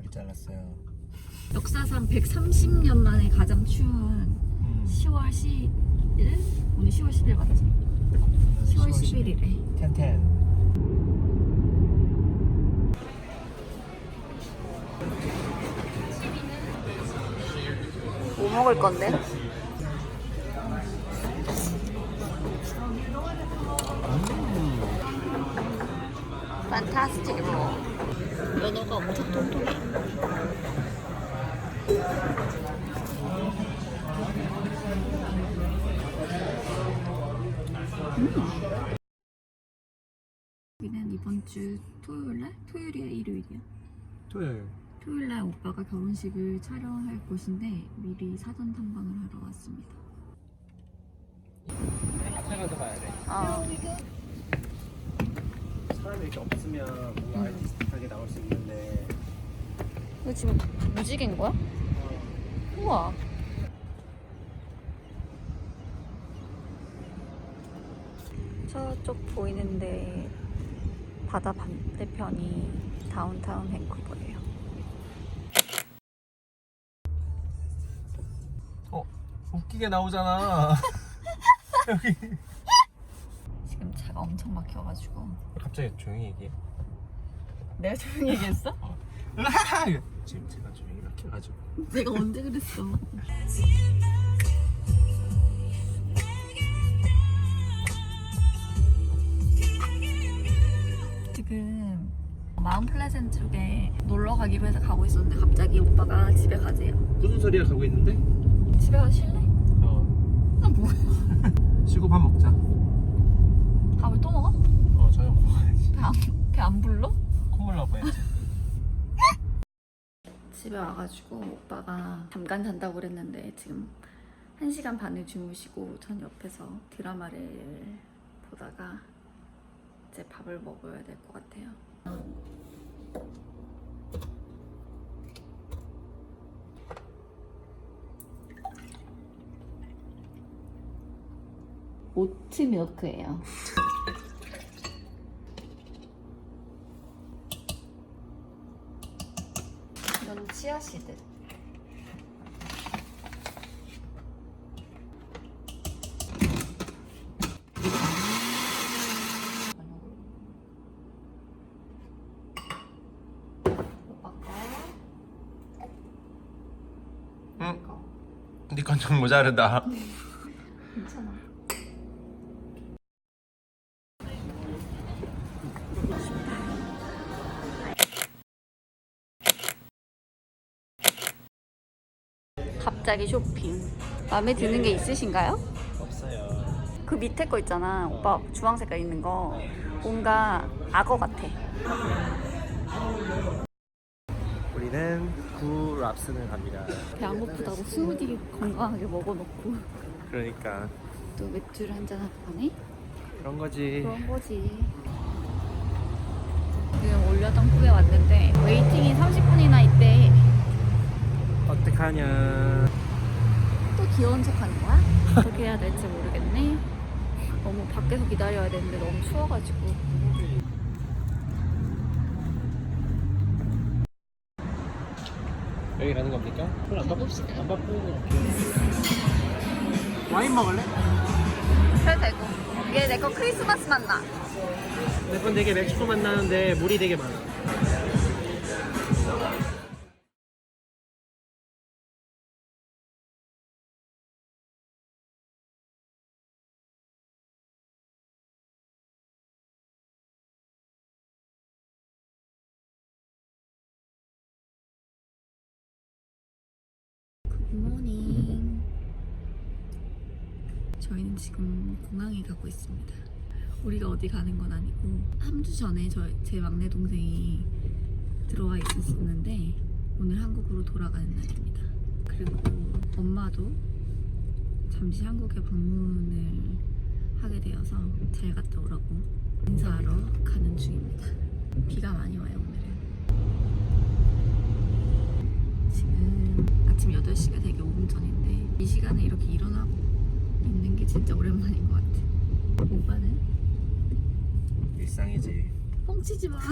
머리 잘랐어요. 역사상 130년 만에 가장 추운 음. 10월 10일? 오늘 10월 10일 맞지? 10월 11일에 텐텐. 뭐 먹을 건데? 판타스틱 로 연어가 엄청 통통해 음. 여기는 이번 주 토요일날? 토요일이야 일요일이야? 토요일. 토요일날 오빠가 결혼식을 촬영할 곳인데 미리 사전 탐방을 하러 왔습니다. 카페 가서 가야 돼. 어. 사람이 이렇게 없으면 뭔가 아티스틱하게 나올 수 있는데. 이거 지금 무지개인 거야? 우와. 저쪽 보이는데 바다 반대편이 다운타운 밴쿠버예요. 어, 웃기게 나오잖아. 여기. 차가 엄청 막혀가지고 갑자기 조용히 얘기해. 내가 조용히 얘기했어? 지금 제가 조용히 막혀가지고. 내가 언제 그랬어? 지금 마운 플레센트 쪽에 놀러 가기로 해서 가고 있었는데 갑자기 오빠가 집에 가재요. 무슨 소리야 가고 있는데? 집에 가서 쉴래? 어. 아 뭐야? 쉬고 밥 먹자. 밥을 또 먹어? 어, 저녁 먹어야지. 배 안, 배안 불러? 콧물 나올 뻔했지. 집에 와가지고 오빠가 잠깐 잔다고 그랬는데 지금 1시간 반을 주무시고 전 옆에서 드라마를 보다가 이제 밥을 먹어야 될 것 같아요. 오트 밀크예요. 이건 치아시드. 응. 거. 니건 좀 모자르다. 갑자기 쇼핑. 마음에 드는 게 있으신가요? 없어요. 그 밑에 거 있잖아. 오빠 주황 색깔 있는 거. 뭔가 악어 같아. 우리는 구 랍스를 갑니다. 배 안 고프다고 스무디 건강하게 먹어놓고 그러니까 또 맥주를 한잔 하고 가네? 그런 거지. 그런 거지. 지금 올려동부에 왔는데 웨이팅이 30분이나 있대. 어떡하냐. 또 귀여운 척 하는 거야? 어떻게 해야 될지 모르겠네. 너무 밖에서 기다려야 되는데 너무 추워가지고. 여기 가는 겁니까? 손안 바꾸 안 바꾸는 거 와인 먹을래? 그래도 되고. 얘내거 크리스마스 맛 나. 내건 되게 멕시코 맛 나는데 물이 되게 많아. 저희는 지금 공항에 가고 있습니다. 우리가 어디 가는 건 아니고 한주 전에 저, 제 막내 동생이 들어와 있었는데 오늘 한국으로 돌아가는 날입니다. 그리고 엄마도 잠시 한국에 방문을 하게 되어서 잘 갔다 오라고 인사하러 가는 중입니다. 비가 많이 와요 오늘은. 지금 아침 8시가 되게 5분 전인데 이 시간에 이렇게 일어나고 있는 게 진짜 오랜만인 것 같아. 오빠는? 일상이지. 뻥치지 마.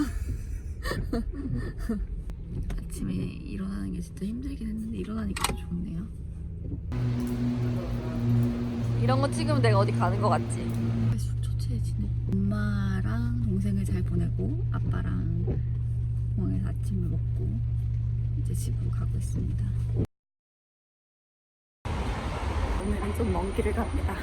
아침에 일어나는 게 진짜 힘들긴 했는데 일어나니까 더 좋네요. 이런 거 찍으면 내가 어디 가는 거 같지? 쑥 초췌해지네. 엄마랑 동생을 잘 보내고 아빠랑 공항에서 아침을 먹고 이제 집으로 가고 있습니다. 오늘은 좀 먼 길을 갑니다.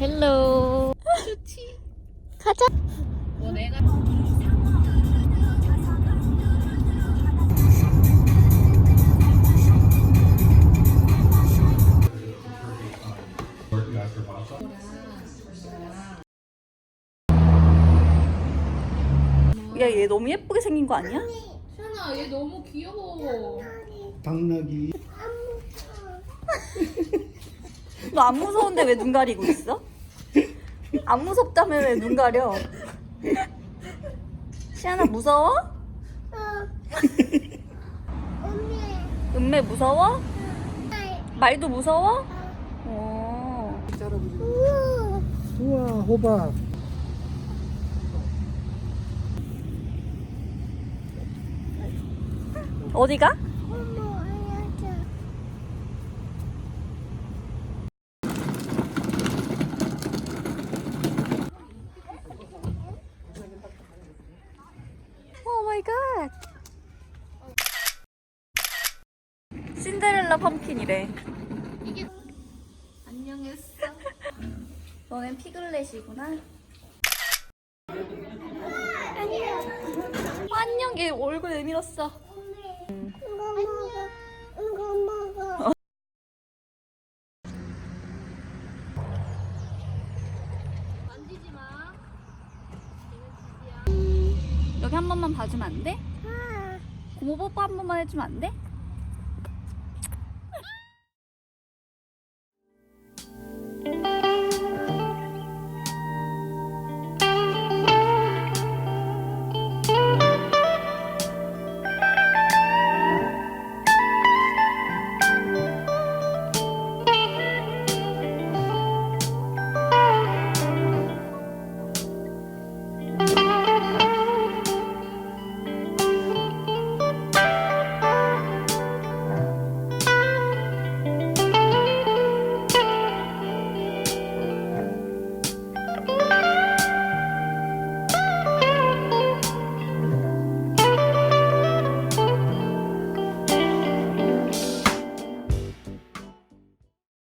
헬로. 가자. 야, 얘 너무 예쁘게 생긴 거 아니야? 샤나 얘 너무 귀여워. 당나귀 너 안 무서운데 왜 눈 가리고 있어? 안 무섭다며 왜 눈 가려? 시아나 무서워? 은매 무서워? 말도 무서워? 어. 우와 호박 어디가? 오 마이 갓. 신데렐라 펌킨이래. 안녕했어. 너넨 피글렛이구나. 안녕. 얘 얼굴 내밀었어. 이거 먹어. 이거 먹어. 만지지 마. 여기 한 번만 봐주면 안 돼? 아, 고모 뽀뽀 한 번만 해주면 안 돼?